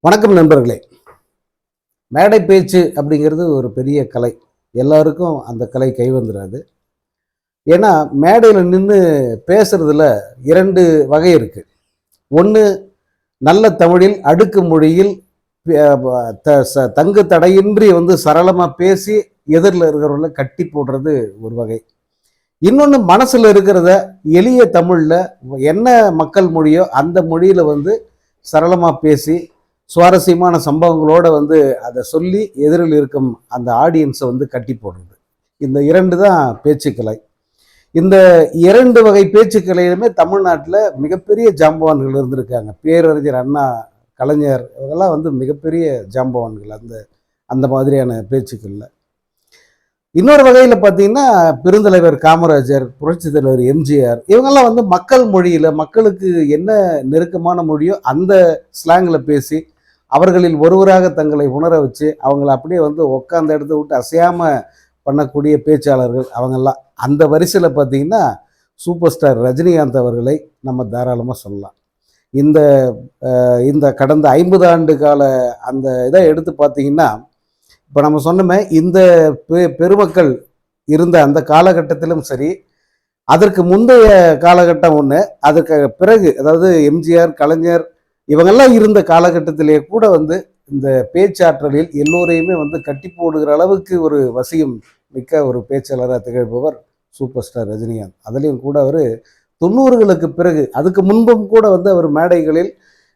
வணக்கம் நண்பர்களே. மேடை பேச்சு அப்படிங்கிறது ஒரு பெரிய கலை. எல்லாருக்கும் அந்த கலை கை வந்துடாது ஏன்னா மேடையில் நின்று பேசுறதுல இரண்டு வகை இருக்குது ஒன்று நல்ல தமிழில் அடுக்கு மொழியில் த- ச- தங்கு தடையின்றி வந்து சரளமாக பேசி எதிரில் இருக்கிறவங்கள கட்டி போடுறது ஒரு வகை. இன்னொன்று மனசில் இருக்கிறத எளிய தமிழில் என்ன மக்கள் மொழியோ அந்த மொழியில் வந்து சரளமாக பேசி சுவாரஸ்யமான சம்பவங்களோட வந்து அதை சொல்லி எதிரில் இருக்கும் அந்த ஆடியன்ஸை வந்து கட்டி போடுறது. இந்த இரண்டு தான் பேச்சுக்கலை இந்த இரண்டு வகை பேச்சுக்கலையிலுமே தமிழ்நாட்டில் மிகப்பெரிய ஜாம்பவான்கள் இருந்திருக்காங்க. பேரறிஞர் அண்ணா கலைஞர் இவங்கெல்லாம் வந்து மிகப்பெரிய ஜாம்பவான்கள் அந்த அந்த மாதிரியான பேச்சுக்களில். இன்னொரு வகையில் பார்த்தீங்கன்னா பெருந்தலைவர் காமராஜர் புரட்சித் தலைவர் எம்ஜிஆர் இவங்கெல்லாம் வந்து மக்கள் மொழியில் மக்களுக்கு என்ன நெருக்கமான மொழியோ அந்த ஸ்லாங்கில் பேசி அவர்களில் ஒருவராக தங்களை உணர வச்சு அவங்கள அப்படியே வந்து உட்காந்த இடத்த விட்டு அசையாமல் பண்ணக்கூடிய பேச்சாளர்கள் அவங்கெல்லாம் அந்த வரிசையில் பார்த்தீங்கன்னா சூப்பர் ஸ்டார் ரஜினிகாந்த் அவர்களை நம்ம தாராளமாக சொல்லலாம். இந்த இந்த கடந்த ஐம்பது ஆண்டு கால அந்த இதை எடுத்து பார்த்தீங்கன்னா இப்போ நம்ம சொன்னோமே இந்த பெ- பெருமக்கள் இருந்த அந்த காலகட்டத்திலும் சரி அதற்கு முந்தைய காலகட்டம் ஒன்று அதற்கு பிறகு அதாவது எம்ஜிஆர் கலைஞர் இவங்கெல்லாம் இருந்த காலகட்டத்திலே கூட வந்து இந்த பேச்சாற்றலில் எல்லோரையுமே வந்து கட்டி போடுகிற அளவுக்கு ஒரு வசியம் மிக்க ஒரு பேச்சாளராக திகழ்பவர் சூப்பர் ஸ்டார் ரஜினிகாந்த். அதுலேயும் கூட அவர் தொண்ணூறுகளுக்கு பிறகு அதுக்கு முன்பும் கூட வந்து அவர் மேடைகளில்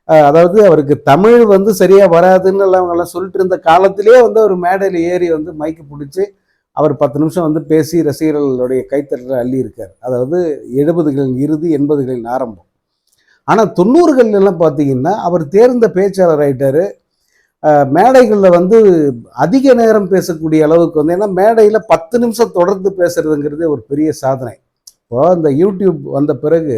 அதாவது அவருக்கு தமிழ் வந்து சரியாக வராதுன்னு எல்லாம் அவங்கெல்லாம் சொல்லிட்டு இருந்த காலத்திலேயே வந்து அவர் மேடையில் ஏறி வந்து மைக்கு பிடிச்சி அவர் பத்து நிமிஷம் வந்து பேசி ரசிகர்களுடைய கைத்தட்டில் அள்ளி இருக்கார். அதாவது எழுபதுகளின் இறுதி எண்பதுகளின் ஆரம்பம். ஆனால் தொண்ணூறுகள்லாம் பார்த்தீங்கன்னா அவர் தேர்ந்த பேச்சாளர் ஆகிட்டார் மேடைகளில் வந்து அதிக நேரம் பேசக்கூடிய அளவுக்கு வந்து ஏன்னா மேடையில் பத்து நிமிஷம் தொடர்ந்து பேசுறதுங்கிறதே ஒரு பெரிய சாதனை. இப்போ இந்த யூடியூப் வந்த பிறகு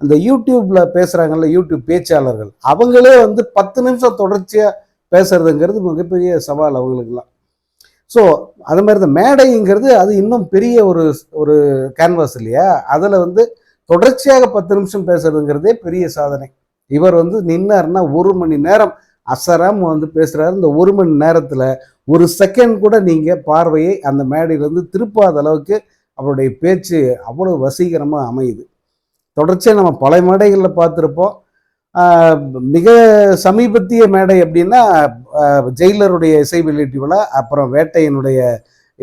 அந்த யூடியூப்பில் பேசுகிறாங்கல்ல யூடியூப் பேச்சாளர்கள் அவங்களே வந்து பத்து நிமிஷம் தொடர்ச்சியாக பேசுறதுங்கிறது மிகப்பெரிய சவால் அவங்களுக்குலாம் ஸோ அது மாதிரி இந்த மேடைங்கிறது அது இன்னும் பெரிய ஒரு ஒரு கேன்வாஸ் இல்லையா? அதில் வந்து தொடர்ச்சியாக பத்து நிமிஷம் பேசுறதுங்கிறதே பெரிய சாதனை. இவர் வந்து நின்னார்னா ஒரு மணி நேரம் அசராம வந்து பேசுறாரு. இந்த ஒரு மணி நேரத்துல ஒரு செகண்ட் கூட நீங்க பார்வையை அந்த மேடையிலிருந்து திருப்பாத அளவுக்கு அவருடைய பேச்சு அவ்வளவு வசீகரமா அமையுது. தொடர்ச்சியாக நம்ம பல மேடைகளில் பார்த்துருப்போம். மிக சமீபத்திய மேடை அப்படின்னா ஜெயிலருடைய இசை வெளியீட்டு விழா அப்புறம் வேட்டையனுடைய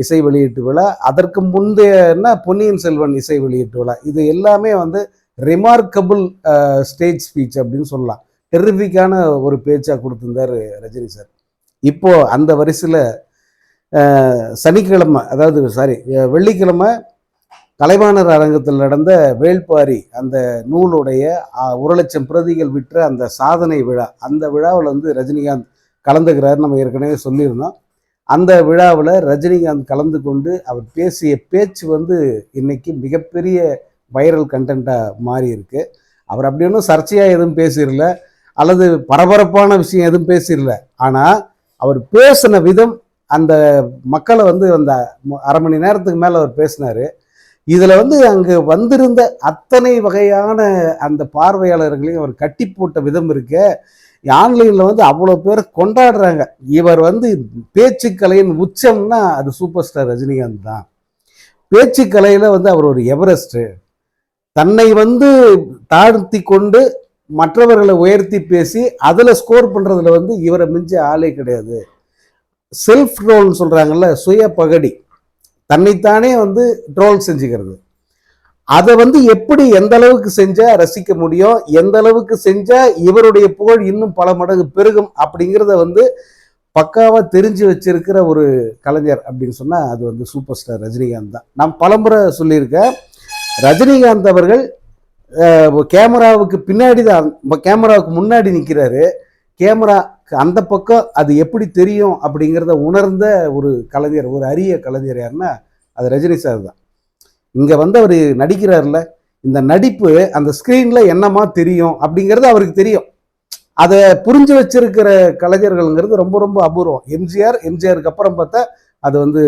இசை வெளியீட்டு விழா. அதற்கு முந்தையன்னா பொன்னியின் செல்வன் இசை வெளியீட்டு விழா. இது எல்லாமே வந்து ரிமார்க்கபிள் ஸ்டேஜ் ஸ்பீச் அப்படின்னு சொல்லலாம். டெரிஃபிக்கான ஒரு பேச்சாக கொடுத்துருந்தார் ரஜினி சார். இப்போது அந்த வரிசையில் சனிக்கிழமை அதாவது சாரி வெள்ளிக்கிழமை கலைவாணர் அரங்கத்தில் நடந்த வேள்பாரி அந்த நூலுடைய ஒரு லட்சம் பிரதிகள் விற்ற அந்த சாதனை விழா. அந்த விழாவில் வந்து ரஜினிகாந்த் கலந்துக்கிறார் நம்ம ஏற்கனவே சொல்லியிருந்தோம். அந்த விழாவில் ரஜினிகாந்த் கலந்து கொண்டு அவர் பேசிய பேச்சு வந்து இன்னைக்கு மிகப்பெரிய வைரல் கண்டென்ட்டாக மாறி இருக்கு அவர் அப்படி ஒன்றும் சர்ச்சையாக எதுவும் பேசிடல அல்லது பரபரப்பான விஷயம் எதுவும் பேசிடல. ஆனால் அவர் பேசின விதம் அந்த மக்களை வந்து அந்த அரை மணி நேரத்துக்கு மேலே அவர் பேசினார். இதில் வந்து அங்கே வந்திருந்த அத்தனை வகையான அந்த பார்வையாளர்களையும் அவர் கட்டி போட்ட விதம் இருக்க. ஆன்லைனில் வந்து அவ்வளோ பேர் கொண்டாடுறாங்க. இவர் வந்து பேச்சுக்கலையின் உச்சம்னா அது சூப்பர் ஸ்டார் ரஜினிகாந்த் தான். பேச்சுக்கலையில் வந்து அவர் ஒரு எவரெஸ்ட்டு தன்னை வந்து தாழ்த்தி கொண்டு மற்றவர்களை உயர்த்தி பேசி அதில் ஸ்கோர் பண்ணுறதுல வந்து இவரை மிஞ்ச ஆளே கிடையாது. செல்ஃப் ரோல்னு சொல்கிறாங்கல்ல சுய பகடி தன்னைத்தானே வந்து ட்ரோல் செஞ்சுக்கிறது. அதை வந்து எப்படி எந்த அளவுக்கு செஞ்சா ரசிக்க முடியும் எந்த அளவுக்கு செஞ்சா இவருடைய புகழ் இன்னும் பல மடங்கு பெருகும் அப்படிங்கிறத வந்து பக்காவாக தெரிஞ்சு வச்சிருக்கிற ஒரு கலைஞர் அப்படின்னு சொன்னால் அது வந்து சூப்பர் ஸ்டார் ரஜினிகாந்த் தான். நான் பலமுறை சொல்லியிருக்கேன். ரஜினிகாந்த் அவர்கள் கேமராவுக்கு பின்னாடி தான் கேமராவுக்கு முன்னாடி நிற்கிறாரு கேமரா அந்த பக்கம் அது எப்படி தெரியும் அப்படிங்கிறத உணர்ந்த ஒரு கலைஞர் ஒரு அரிய கலைஞர் யாருன்னா அது ரஜினி சார் தான். இங்கே வந்து அவர் நடிக்கிறார்ல இந்த நடிப்பு அந்த ஸ்க்ரீனில் என்னமா தெரியும் அப்படிங்கிறது அவருக்கு தெரியும். அதை புரிஞ்சு வச்சிருக்கிற கலைஞர்கள்ங்கிறது ரொம்ப ரொம்ப அபூர்வம். எம்ஜிஆர் எம்ஜிஆருக்கு அப்புறம் பார்த்தா அது வந்து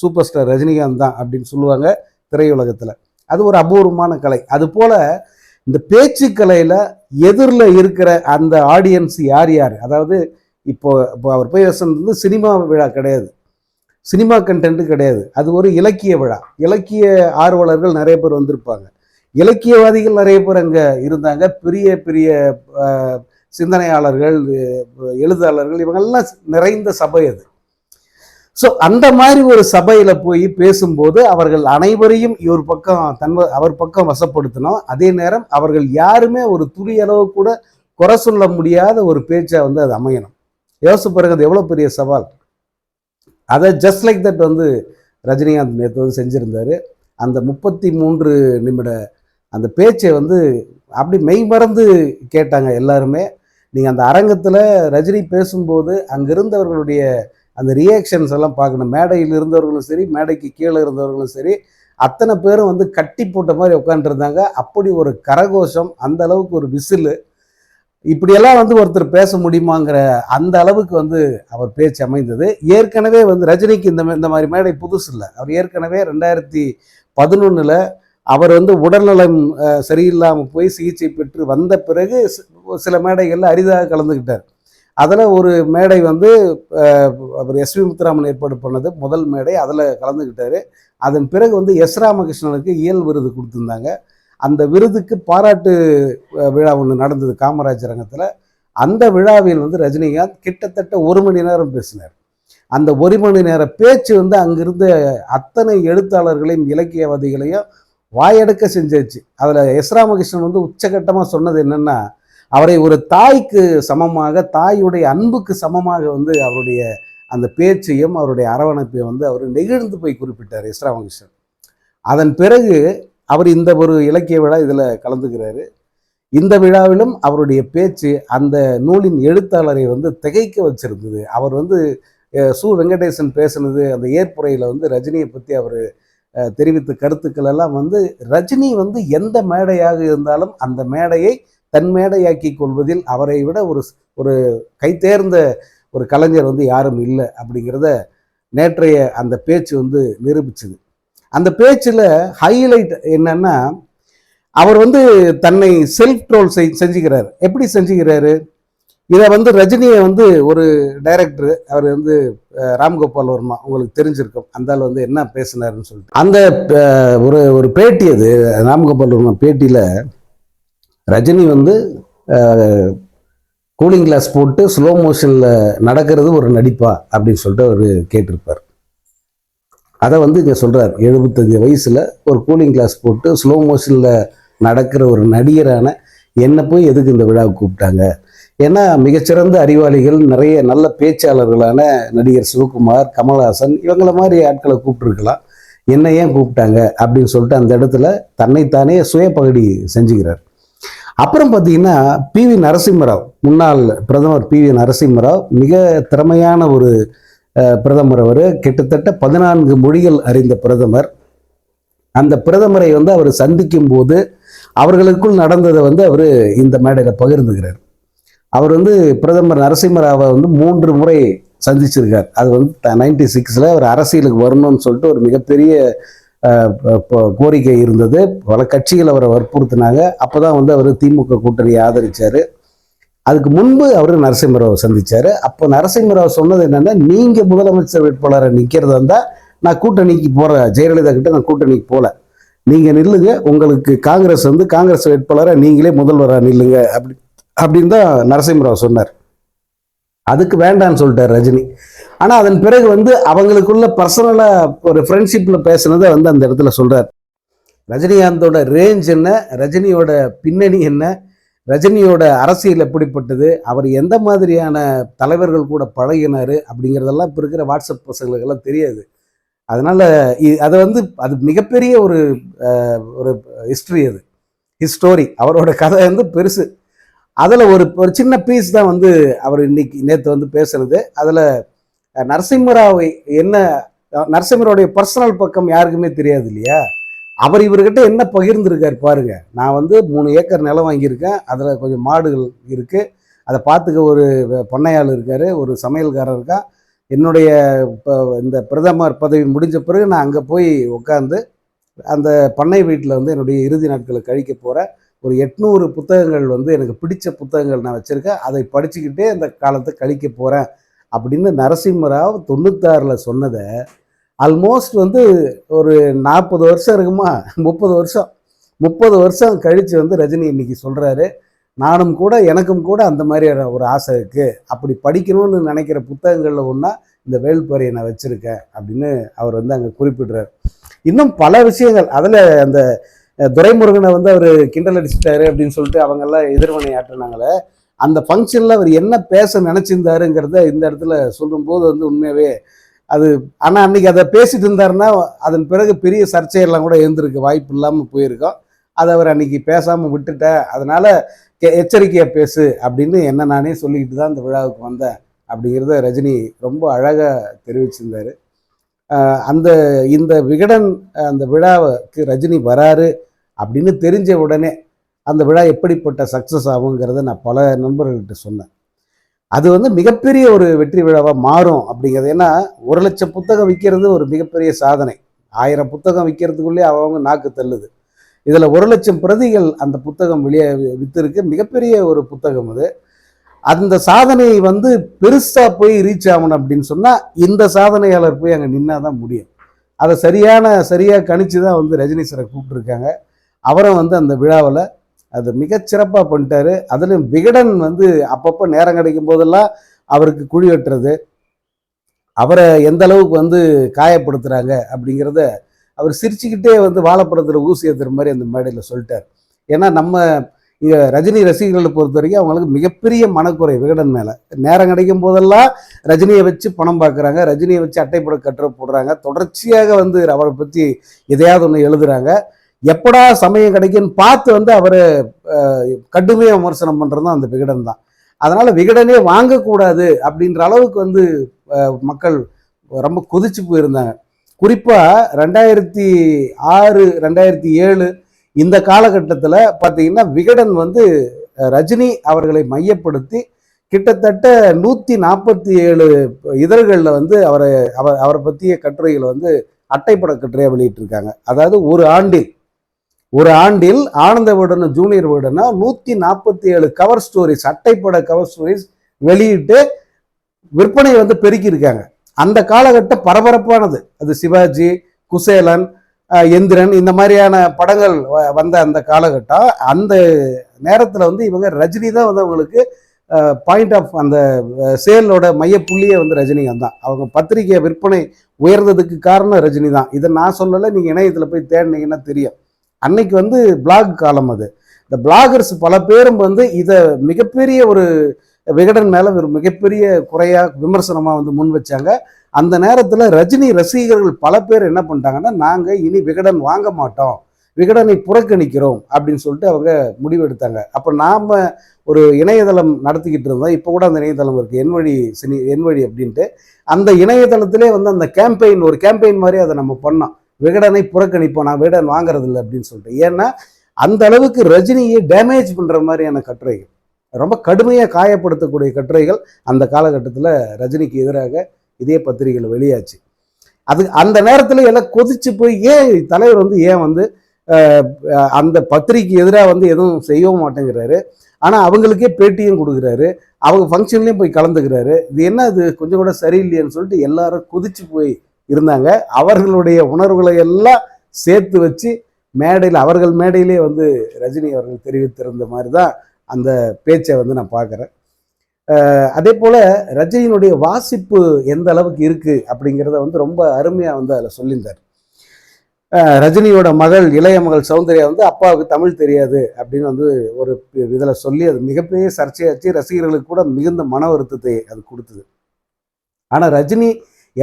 சூப்பர் ஸ்டார் ரஜினிகாந்த் தான் அப்படின்னு சொல்லுவாங்க திரையுலகத்தில். அது ஒரு அபூர்வமான கலை. அது போல் இந்த பேச்சுக்கலையில் எதிரில் இருக்கிற அந்த ஆடியன்ஸ் யார் யார்? அதாவது இப்போ இப்போ அவர் போய் வந்து சினிமா விழா கிடையாது. சினிமா கண்டென்ட் கிடையாது. அது ஒரு இலக்கிய விழா. இலக்கிய ஆர்வலர்கள் நிறைய பேர் வந்திருப்பாங்க. இலக்கியவாதிகள் நிறைய பேர் அங்கே இருந்தாங்க. பெரிய பெரிய சிந்தனையாளர்கள் எழுதாளர்கள் எழுத்தாளர்கள் இவங்கெல்லாம் நிறைந்த சபை அது. ஸோ அந்த மாதிரி ஒரு சபையில் போய் பேசும்போது அவர்கள் அனைவரையும் இவர் பக்கம் தன் அவர் பக்கம் வசப்படுத்தினோம். அதே நேரம் அவர்கள் யாருமே ஒரு துளி அளவு கூட குறை சொல்ல முடியாத ஒரு பேச்சை வந்து அது அமையணும். யோசிச்சு பாருங்க அது எவ்வளோ பெரிய சவால். அதை ஜஸ்ட் லைக் தட் வந்து ரஜினிகாந்த் நேற்று வந்து செஞ்சுருந்தார். அந்த முப்பத்தி மூன்று நிமிட அந்த பேச்சை வந்து அப்படி மெய் மறந்து கேட்டாங்க எல்லாருமே. நீங்கள் அந்த அரங்கத்தில் ரஜினி பேசும்போது அங்கே இருந்தவர்களுடைய அந்த ரியாக்ஷன்ஸ் எல்லாம் பார்க்கணும். மேடையில் இருந்தவர்களும் சரி மேடைக்கு கீழே இருந்தவர்களும் சரி அத்தனை பேரும் வந்து கட்டி போட்ட மாதிரி உட்காந்துருந்தாங்க அப்படி ஒரு கரகோஷம் அந்த அளவுக்கு ஒரு விசில். இப்படியெல்லாம் வந்து ஒருத்தர் பேச முடியுமாங்கிற அந்த அளவுக்கு வந்து அவர் பேச்சு அமைந்தது. ஏற்கனவே வந்து ரஜினிக்கு இந்த மா- இந்த மாதிரி மேடை புதுசு இல்லை. அவர் ஏற்கனவே ரெண்டாயிரத்தி பதினொன்றில் அவர் வந்து உடல்நலம் சரியில்லாமல் போய் சிகிச்சை பெற்று வந்த பிறகு சில மேடைகளில் அரிதாக கலந்துக்கிட்டார் அதில் ஒரு மேடை வந்து அவர் அவர் எஸ்வி முத்துராமன் ஏற்பாடு பண்ணது முதல் மேடை. அதில் கலந்துக்கிட்டார் அதன் பிறகு வந்து எஸ் ராமகிருஷ்ணனுக்கு இயல் விருது கொடுத்துருந்தாங்க. அந்த விருதுக்கு பாராட்டு விழா ஒன்று நடந்தது காமராஜர் ரங்கத்தில் அந்த விழாவில் வந்து ரஜினிகாந்த் கிட்டத்தட்ட ஒரு மணி நேரம் பேசினார். அந்த ஒரு மணி நேர பேச்சு வந்து அங்கிருந்த அத்தனை எழுத்தாளர்களையும் இலக்கியவாதிகளையும் வாயெடுக்க செஞ்சிருச்சு அதில் எஸ் ராமகிருஷ்ணன் வந்து உச்சகட்டமாக சொன்னது என்னென்னா அவரை ஒரு தாய்க்கு சமமாக தாயுடைய அன்புக்கு சமமாக வந்து அவருடைய அந்த பேச்சையும் அவருடைய அரவணைப்பையும் வந்து அவர் நெகிழ்ந்து போய் குறிப்பிட்டார் எஸ் ராமகிருஷ்ணன். அதன் பிறகு அவர் இந்த ஒரு இலக்கிய விழா இதில் கலந்துக்கிறாரு. இந்த விழாவிலும் அவருடைய பேச்சு அந்த நூலின் எழுத்தாளரை வந்து திகைக்க வச்சிருந்தது. அவர் வந்து சு வெங்கடேசன் பேசுனது அந்த ஏற்புரையில் வந்து ரஜினியை பற்றி அவர் தெரிவித்த கருத்துக்கள் எல்லாம் வந்து ரஜினி வந்து எந்த மேடையாக இருந்தாலும் அந்த மேடையை தன் மேடையாக்கி கொள்வதில் அவரை விட ஒரு ஒரு கைத்தேர்ந்த ஒரு கலைஞர் வந்து யாரும் இல்லை அப்படிங்கிறத நேற்றைய அந்த பேச்சு வந்து நிரூபிச்சுது. அந்த பேச்சில் ஹைலைட் என்னன்னா அவர் வந்து தன்னை செல்ஃப் ட்ரோல் செஞ்சுக்கிறார். எப்படி செஞ்சுக்கிறாரு? இதை வந்து ரஜினியை வந்து ஒரு டைரக்டர் அவர் வந்து ராம்கோபால் வர்மா உங்களுக்கு தெரிஞ்சிருக்கும். அந்த ஆள் வந்து என்ன பேசினாருன்னு சொல்லிட்டு. அந்த ஒரு ஒரு பேட்டி அது ராம்கோபால் வர்மா பேட்டியில் ரஜினி வந்து கூலிங் கிளாஸ் போட்டு ஸ்லோ மோஷனில் நடக்கிறது ஒரு நடிப்பா அப்படின்னு சொல்லிட்டு அவர் கேட்டிருப்பார். அதை வந்து இங்கே சொல்கிறார் எழுபத்தஞ்சு வயசில் ஒரு கூலிங் கிளாஸ் போட்டு ஸ்லோ மோஷனில் நடக்கிற ஒரு நடிகரான என்னை போய் எதுக்கு இந்த விழாவுக்கு கூப்பிட்டாங்க? ஏன்னா மிகச்சிறந்த அறிவாளிகள் நிறைய நல்ல பேச்சாளர்களான நடிகர் சிவகுமார் கமல்ஹாசன் இவங்கள மாதிரி ஆட்களை கூப்பிட்டுருக்கலாம். என்னை ஏன் கூப்பிட்டாங்க? அப்படின்னு சொல்லிட்டு அந்த இடத்துல தன்னைத்தானே சுயபகடி செஞ்சுக்கிறார். அப்புறம் பார்த்தீங்கன்னா பி வி நரசிம்மராவ் முன்னாள் பிரதமர் பி வி நரசிம்மராவ் மிக திறமையான ஒரு பிரதமர் அவர் கிட்டத்தட்ட பதினான்கு மொழிகள் அறிந்த பிரதமர். அந்த பிரதமரை வந்து அவர் சந்திக்கும் போது அவர்களுக்குள் நடந்ததை வந்து அவர் இந்த மேடையில் பகிர்ந்துகிறார் அவர் வந்து பிரதமர் நரசிம்மராவை வந்து மூன்று முறை சந்திச்சிருக்கார். அது வந்து நைன்டி சிக்ஸில் அவர் அரசியலுக்கு வரணும்னு சொல்லிட்டு ஒரு மிகப்பெரிய கோரிக்கை இருந்தது. பல கட்சிகள் அவரை வற்புறுத்தினாங்க. அப்போ தான் வந்து அவர் திமுக கூட்டணியை ஆதரிச்சார். அதுக்கு முன்பு அவர் நரசிம்மராவை சந்திச்சார். அப்போ நரசிம்மராவ் சொன்னது என்னென்னா நீங்கள் முதலமைச்சர் வேட்பாளரை நிற்கிறதா இருந்தால் நான் கூட்டணிக்கு போகிறேன் ஜெயலலிதா கிட்ட நான் கூட்டணிக்கு போகல நீங்கள் நில்லுங்க உங்களுக்கு காங்கிரஸ் வந்து காங்கிரஸ் வேட்பாளரை நீங்களே முதல்வராக நில்லுங்க. அப்படி அப்படின்னு தான் நரசிம்மராவ் சொன்னார். அதுக்கு வேண்டான்னு சொல்லிட்டார் ரஜினி. ஆனால் அதன் பிறகு வந்து அவங்களுக்குள்ள பர்சனலாக ஒரு ஃப்ரெண்ட்ஷிப்பில் பேசுனதை வந்து அந்த இடத்துல சொல்கிறார் ரஜினிகாந்தோட ரேஞ்ச் என்ன? ரஜினியோட பின்னணி என்ன? ரஜினியோட அரசியல் எப்படிப்பட்டது? அவர் எந்த மாதிரியான தலைவர்கள் கூட பழகினார்? அப்படிங்கிறதெல்லாம் இப்போ இருக்கிற வாட்ஸ்அப் பசங்களுக்கெல்லாம் தெரியாது. அதனால் அதை வந்து அது மிகப்பெரிய ஒரு ஒரு ஹிஸ்ட்ரி அது. ஹிஸ்டோரி அவரோட கதை வந்து பெருசு. அதில் ஒரு ஒரு சின்ன பீஸ் தான் வந்து அவர் இன்னைக்கு நேற்று வந்து பேசுனது. அதில் நரசிம்மராவை என்ன நரசிம்மரோடைய பர்சனல் பக்கம் யாருக்குமே தெரியாது இல்லையா? அவர் இவர்கிட்ட என்ன பகிர்ந்துருக்கார் பாருங்க. நான் வந்து மூணு ஏக்கர் நிலம் வாங்கியிருக்கேன். அதில் கொஞ்சம் மாடுகள் இருக்குது அதை பார்த்துக்க ஒரு பண்ணையாள் இருக்கார் ஒரு சமையல்காரர் இருக்கா. என்னுடைய இப்போ இந்த பிரதமர் பதவி முடிஞ்ச பிறகு நான் அங்கே போய் உட்காந்து அந்த பண்ணை வீட்டில் வந்து என்னுடைய இறுதி நாட்களை கழிக்க போகிறேன் ஒரு எட்நூறு புத்தகங்கள் வந்து எனக்கு பிடிச்ச புத்தகங்கள் நான் வச்சுருக்கேன். அதை படிச்சுக்கிட்டே இந்த காலத்தை கழிக்க போகிறேன் அப்படின்னு நரசிம்மராவ் தொண்ணூத்தாறில் சொன்னதை ஆல்மோஸ்ட் வந்து ஒரு நாற்பது வருஷம் இருக்குமா? முப்பது வருஷம். முப்பது வருஷம் கழித்து வந்து ரஜினி இன்னைக்கு சொல்கிறாரு நானும் கூட எனக்கும் கூட அந்த மாதிரியான ஒரு ஆசை இருக்குது அப்படி படிக்கணும்னு நினைக்கிற புத்தகங்களில் ஒன்றா இந்த வேள்பாரியை நான் வச்சுருக்கேன். அப்படின்னு அவர் வந்து அங்கே குறிப்பிடுறார். இன்னும் பல விஷயங்கள். அதில் அந்த துரைமுருகனை வந்து அவர் கிண்டல் அடிச்சிட்டாரு அப்படின்னு சொல்லிட்டு அவங்கெல்லாம் எதிர்வனை ஆட்டினாங்களே அந்த ஃபங்க்ஷனில் அவர் என்ன பேச நினச்சிருந்தாருங்கிறத இந்த இடத்துல சொல்லும்போது வந்து உண்மையாகவே அது ஆனால் அன்னைக்கு அதை பேசிட்டு இருந்தாருன்னா அதன் பிறகு பெரிய சர்ச்சையெல்லாம் கூட இருந்திருக்கு வாய்ப்பு இல்லாமல் போயிருக்கோம். அதை அவர் அன்னைக்கு பேசாமல் விட்டுட்டேன் அதனால் எச்சரிக்கையாக பேசு அப்படின்னு என்ன நானே சொல்லிக்கிட்டு தான் இந்த விழாவுக்கு வந்தேன் அப்படிங்கிறத ரஜினி ரொம்ப அழகாக தெரிவிச்சிருந்தாரு. அந்த இந்த விகடன் அந்த விழாவுக்கு ரஜினி வராரு அப்படின்னு தெரிஞ்ச உடனே அந்த விழா எப்படிப்பட்ட சக்ஸஸ் ஆகுங்கிறத நான் பல நண்பர்கள்கிட்ட சொன்னேன். அது வந்து மிகப்பெரிய ஒரு வெற்றி விழாவாக மாறும் அப்படிங்கிறது. ஏன்னா ஒரு லட்சம் புத்தகம் விற்கிறது ஒரு மிகப்பெரிய சாதனை. ஆயிரம் புத்தகம் விற்கிறதுக்குள்ளே அவங்க நாக்கு தள்ளுது. இதில் ஒரு லட்சம் பிரதிகள் அந்த புத்தகம் வெளியே விற்றுருக்கு மிகப்பெரிய ஒரு புத்தகம் அது. அந்த சாதனை வந்து பெருசாக போய் ரீச் ஆகணும் அப்படின்னு சொன்னால் இந்த சாதனையாளர் போய் அங்கே நின்னா தான் முடியும். அதை சரியான சரியாக கணிச்சு தான் வந்து ரஜினி சாரை கூப்பிட்டுருக்காங்க. அவரும் வந்து அந்த விழாவில் அது மிகச்சிறப்பாக பண்ணிட்டாரு. அதுலேயும் விகடன் வந்து அப்பப்போ நேரம் கிடைக்கும் போதெல்லாம் அவருக்கு குழி வெட்டுறது. அவரை எந்த அளவுக்கு வந்து காயப்படுத்துகிறாங்க அப்படிங்கிறத அவர் சிரிச்சுக்கிட்டே வந்து வாழைப்படத்தில் ஊசி ஏற்றுற மாதிரி அந்த மேடையில் சொல்லிட்டார். ஏன்னா நம்ம இங்கே ரஜினி ரசிகர்களை பொறுத்த வரைக்கும் அவங்களுக்கு மிகப்பெரிய மனக்குறை விகடன் மேலே. நேரம் கிடைக்கும் போதெல்லாம் ரஜினியை வச்சு பணம் பார்க்குறாங்க ரஜினியை வச்சு அட்டைப்பட கட்டுற போடுறாங்க. தொடர்ச்சியாக வந்து அவரை பற்றி எதையாவது ஒன்று எழுதுகிறாங்க எப்படா சமயம் கிடைக்குன்னு பார்த்து வந்து அவரை கடுமையாக விமர்சனம் பண்ணுறதும் அந்த விகடன் தான். அதனால் விகடனே வாங்கக்கூடாது அப்படின்ற அளவுக்கு வந்து மக்கள் ரொம்ப கொதிச்சு போயிருந்தாங்க. குறிப்பாக ரெண்டாயிரத்தி ஆறு ரெண்டாயிரத்தி ஏழு இந்த காலகட்டத்தில் பார்த்தீங்கன்னா விகடன் வந்து ரஜினி அவர்களை மையப்படுத்தி கிட்டத்தட்ட நூற்றி நாற்பத்தி ஏழு இதழ்களில் வந்து அவரை அவர் அவரை பற்றிய கட்டுரைகளை வந்து அட்டைப்பட கட்டுரையாக வெளியிட்டிருக்காங்க. அதாவது ஒரு ஆண்டில் ஒரு ஆண்டில் ஆனந்த விகடனும் ஜூனியர் விகடனா நூற்றி நாற்பத்தி ஏழு கவர் ஸ்டோரிஸ் அட்டைப்பட கவர் ஸ்டோரிஸ் வெளியிட்டு விற்பனையை வந்து பெருக்கியிருக்காங்க. அந்த காலகட்ட பரபரப்பானது. அது சிவாஜி குசேலன் எந்திரன் இந்த மாதிரியான படங்கள் வ- வந்த அந்த காலகட்டம். அந்த நேரத்தில் வந்து இவங்க ரஜினி தான் வந்து அவங்களுக்கு பாயிண்ட் ஆஃப் அந்த சேலோட மையப்புள்ளியே வந்து ரஜினிகாந்த் தான். அவங்க பத்திரிகை விற்பனை உயர்ந்ததுக்கு காரணம் ரஜினி தான். இதை நான் சொல்லலை நீங்கள் இணையத்தில் போய் தேடினீங்கன்னா தெரியும். அன்னைக்கு வந்து பிளாக் காலம் அது. இந்த பிளாகர்ஸ் பல பேரும் வந்து இதை மிகப்பெரிய ஒரு விகடன் மேலே ஒரு மிகப்பெரிய குறையாக விமர்சனமாக வந்து முன் வச்சாங்க. அந்த நேரத்தில் ரஜினி ரசிகர்கள் பல பேர் என்ன பண்ணிட்டாங்கன்னா நாங்கள் இனி விகடன் வாங்க மாட்டோம். விகடனை புறக்கணிக்கிறோம். அப்படின்னு சொல்லிட்டு அவங்க முடிவெடுத்தாங்க அப்போ நாம் ஒரு இணையதளம் நடத்திக்கிட்டு இருந்தோம். இப்போ கூட அந்த இணையதளம் இருக்குது என்வழி சினி என்வழி அப்படின்ட்டு. அந்த இணையதளத்திலே வந்து அந்த கேம்பெயின் ஒரு கேம்பெயின் மாதிரி அதை நம்ம பண்ணோம். விகடனை புறக்கணிப்போம் நான் விகடன் வாங்குறதில்ல அப்படின்னு சொல்லிட்டு. ஏன்னா அந்த அளவுக்கு ரஜினியை டேமேஜ் பண்ணுற மாதிரியான கட்டுரைகள் ரொம்ப கடுமையாக காயப்படுத்தக்கூடிய கட்டுரைகள் அந்த காலகட்டத்தில் ரஜினிக்கு எதிராக இதே பத்திரிகையில் வெளியாச்சு. அது அந்த நேரத்தில் எல்லாம் கொதிச்சு போய் ஏன் தலைவர் வந்து ஏன் வந்து அந்த பத்திரிகைக்கு எதிராக வந்து எதுவும் செய்யவும் மாட்டேங்கிறாரு? ஆனால் அவங்களுக்கே பேட்டியும் கொடுக்குறாரு. அவங்க ஃபங்க்ஷன்லேயும் போய் கலந்துக்கிறாரு. இது என்ன அது கொஞ்சம் கூட சரியில்லையேன்னு சொல்லிட்டு எல்லாரும் கொதிச்சு போய் இருந்தாங்க. அவர்களுடைய உணர்வுகளை எல்லாம் சேர்த்து வச்சு மேடையில் அவர்கள் மேடையிலே வந்து ரஜினி அவர்கள் தெரிவித்திருந்த மாதிரி தான் அந்த பேச்சை வந்து நான் பார்க்குறேன். அதே போல் ரஜினியினுடைய வாசிப்பு எந்த அளவுக்கு இருக்குது அப்படிங்கிறத வந்து ரொம்ப அருமையாக வந்து அதில் சொல்லியிருந்தார். ரஜினியோட மகள் இளைய மகள் சௌந்தர்யா வந்து அப்பாவுக்கு தமிழ் தெரியாது அப்படின்னு வந்து ஒரு இதில் சொல்லி அது மிகப்பெரிய சர்ச்சையாச்சு. ரசிகர்களுக்கு கூட மிகுந்த மன வருத்தத்தை அது கொடுத்தது. ஆனால் ரஜினி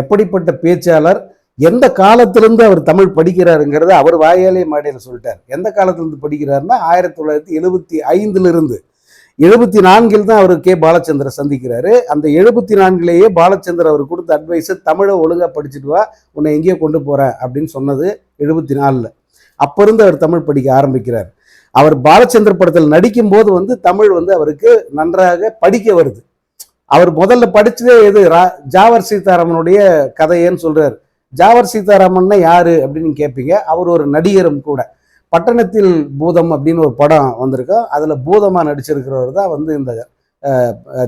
எப்படிப்பட்ட பேச்சாளர் எந்த காலத்திலிருந்து அவர் தமிழ் படிக்கிறாருங்கிறத அவர் வாயாலே மேடையில் சொல்லிட்டார். எந்த காலத்திலிருந்து படிக்கிறாருன்னா ஆயிரத்தி தொள்ளாயிரத்தி எழுபத்தி ஐந்திலிருந்து. எழுபத்தி நான்கில் தான் அவர் கே. பாலச்சந்திர சந்திக்கிறாரு. அந்த எழுபத்தி நான்கிலேயே பாலச்சந்திரன் அவர் கொடுத்த அட்வைஸை தமிழை ஒழுங்காக படிச்சுட்டு வா உன்னை எங்கேயோ கொண்டு போகிறேன் அப்படின்னு சொன்னது எழுபத்தி நாலில். அப்போ இருந்து அவர் தமிழ் படிக்க ஆரம்பிக்கிறார். அவர் பாலச்சந்திர படத்தில் நடிக்கும்போது வந்து தமிழ் வந்து அவருக்கு நன்றாக படிக்க வருது. அவர் முதல்ல படிச்சதே எது? ரா ஜாவர் சீதாராமனுடைய கதையேன்னு சொல்றாரு. ஜாவர் சீதாராமன்னா யாரு அப்படின்னு கேட்பீங்க அவர் ஒரு நடிகரும் கூட. பட்டணத்தில் பூதம் அப்படின்னு ஒரு படம் வந்திருக்கோம் அதில் பூதமாக நடிச்சிருக்கிறவர் தான் வந்து இந்த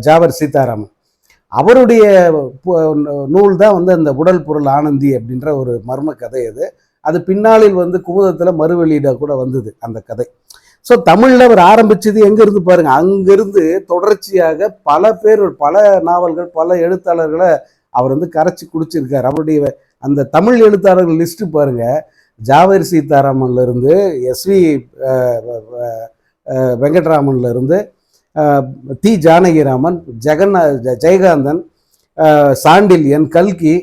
ஜாவர் சீதாராமன். அவருடைய நூல் தான் வந்து அந்த உடல் பொருள் ஆனந்தி அப்படின்ற ஒரு மர்ம கதை அது. அது பின்னாளில் வந்து குமுதத்தில் மறு வெளியிட கூட வந்தது அந்த கதை. ஸோ தமிழில் அவர் ஆரம்பிச்சது எங்கேருந்து பாருங்க. அங்கிருந்து தொடர்ச்சியாக பல பேர் பல நாவல்கள் பல எழுத்தாளர்களை அவர் வந்து கரைச்சி குடிச்சிருக்கார். அவருடைய அந்த தமிழ் எழுத்தாளர்கள் லிஸ்ட்டு பாருங்க. ஜாவேர் சீதாராமன்லேருந்து எஸ்வி வெங்கட்ராமன்லேருந்து தி ஜானகிராமன் ஜெகநா ஜெயகாந்தன் சாண்டில்யன் கல்கி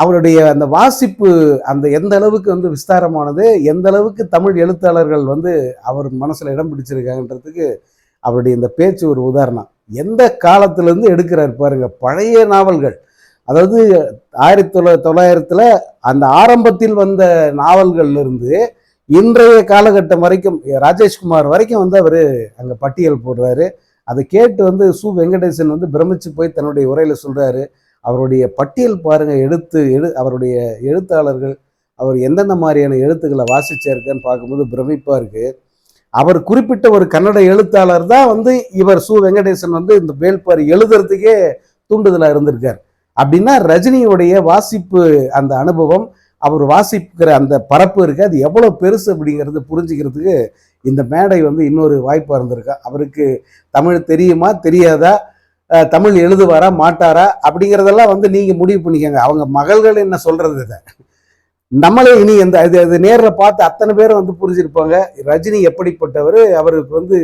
அவருடைய அந்த வாசிப்பு அந்த எந்த அளவுக்கு வந்து விஸ்தாரமானது எந்த அளவுக்கு தமிழ் எழுத்தாளர்கள் வந்து அவர் மனசில் இடம் பிடிச்சிருக்காங்கன்றதுக்கு அவருடைய இந்த பேச்சு ஒரு உதாரணம். எந்த காலத்திலேருந்து எடுக்கிறார் பாருங்க பழைய நாவல்கள். அதாவது ஆயிரத்தி தொள்ளாயிரத்தி தொள்ளாயிரத்தில் அந்த ஆரம்பத்தில் வந்த நாவல்கள்லேருந்து இன்றைய காலகட்டம் வரைக்கும் ராஜேஷ்குமார் வரைக்கும் வந்து அவர் அங்கே பட்டியல் போடுறாரு. அதை கேட்டு வந்து சு. வெங்கடேசன் வந்து பிரமிச்சு போய் தன்னுடைய உரையில் சொல்கிறாரு அவருடைய பட்டியல் பாருங்க எழுத்து எழு அவருடைய எழுத்தாளர்கள் அவர் எந்தெந்த மாதிரியான எழுத்துக்களை வாசிச்சிருக்கான்னு பார்க்கும்போது பிரமிப்பா இருக்கு. அவர் குறிப்பிட்ட ஒரு கன்னட எழுத்தாளர் தான் வந்து இவர் சு வெங்கடேசன் வந்து இந்த வேல்பாரி எழுதுறதுக்கே தூண்டுதலா இருந்திருக்கார். அப்படின்னா ரஜினியுடைய வாசிப்பு அந்த அனுபவம் அவர் வாசிக்கிற அந்த பரப்பு இருக்கு. அது எவ்வளவு பெருசு அப்படிங்கிறது புரிஞ்சுக்கிறதுக்கு இந்த மேடை வந்து இன்னொரு வாய்ப்பா இருந்திருக்கா. அவருக்கு தமிழ் தெரியுமா தெரியாதா? தமிழ் எழுதுவாரா மாட்டாரா அப்படிங்கிறதெல்லாம் வந்து நீங்கள் முடிவு பண்ணிக்கோங்க. அவங்க மகள்கள் என்ன சொல்கிறது இதை? நம்மளே இனி இந்த இது இது நேரில் பார்த்து அத்தனை பேரும் வந்து புரிஞ்சிருப்பாங்க. ரஜினி எப்படிப்பட்டவர்? அவருக்கு வந்து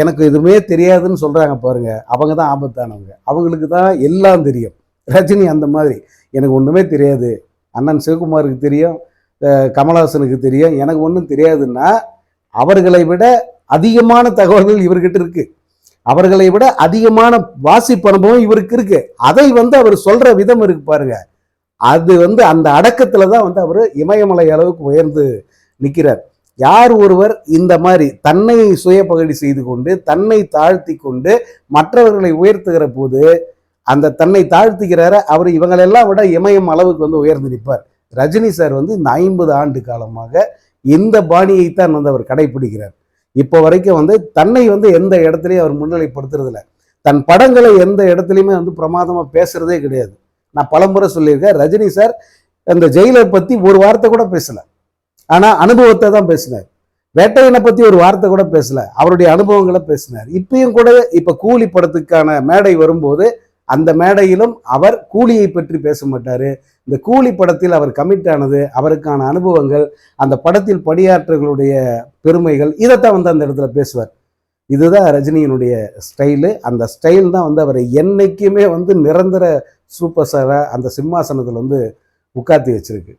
எனக்கு எதுவுமே தெரியாதுன்னு சொல்கிறாங்க பாருங்க. அவங்க தான் ஆபத்தானவங்க. அவங்களுக்கு தான் எல்லாம் தெரியும். ரஜினி அந்த மாதிரி. எனக்கு ஒன்றுமே தெரியாது. அண்ணன் சிவகுமாருக்கு தெரியும். கமலஹாசனுக்கு தெரியும். எனக்கு ஒன்றும் தெரியாதுன்னா அவர்களை விட அதிகமான தகவல்கள் இவர்கிட்ட இருக்குது அவர்களை விட அதிகமான வாசிப்பு அனுபவம் இவருக்கு இருக்கு. அதை வந்து அவர் சொல்ற விதம் இருக்கு பாருங்க. அது வந்து அந்த அடக்கத்துல தான் வந்து அவர் இமயமலை அளவுக்கு உயர்ந்து நிற்கிறார் யார் ஒருவர் இந்த மாதிரி தன்னை சுய பகடி செய்து கொண்டு தன்னை தாழ்த்தி கொண்டு மற்றவர்களை உயர்த்துகிற போது அந்த தன்னை தாழ்த்திக்கிறார? அவர் இவங்களெல்லாம் விட இமயம் அளவுக்கு வந்து உயர்ந்து நிற்பார். ரஜினி சார் வந்து இந்த ஐம்பது ஆண்டு காலமாக இந்த பாணியைத்தான் வந்து அவர் கடைபிடிக்கிறார். இப்போ வரைக்கும் வந்து தன்னை வந்து எந்த இடத்துலையும் அவர் முன்னிலைப்படுத்துறதில்ல. தன் படங்களை எந்த இடத்துலையுமே வந்து பிரமாதமாக பேசுறதே கிடையாது. நான் பலமுறை சொல்லியிருக்கேன் ரஜினி சார் அந்த ஜெயிலர் பற்றி ஒரு வார்த்தை கூட பேசலை. ஆனால் அனுபவத்தை தான் பேசினார். வேட்டையனை பற்றி ஒரு வார்த்தை கூட பேசல. அவருடைய அனுபவங்களை பேசினார். இப்பயும் கூட இப்போ கூலி படத்துக்கான மேடை வரும்போது அந்த மேடையிலும் அவர் கூலியை பற்றி பேச மாட்டார். இந்த கூலி படத்தில் அவர் கமிட் ஆனது அவருக்கான அனுபவங்கள் அந்த படத்தில் பணியாற்றர்களுடைய பெருமைகள் இதைத்தான் வந்து அந்த இடத்துல பேசுவார். இதுதான் ரஜினியினுடைய ஸ்டைலு அந்த ஸ்டைல் தான் வந்து அவரை என்றைக்குமே வந்து நிரந்தர சூப்பர் ஸ்டாராக அந்த சிம்மாசனத்தில் வந்து உட்காத்தி வச்சிருக்கு.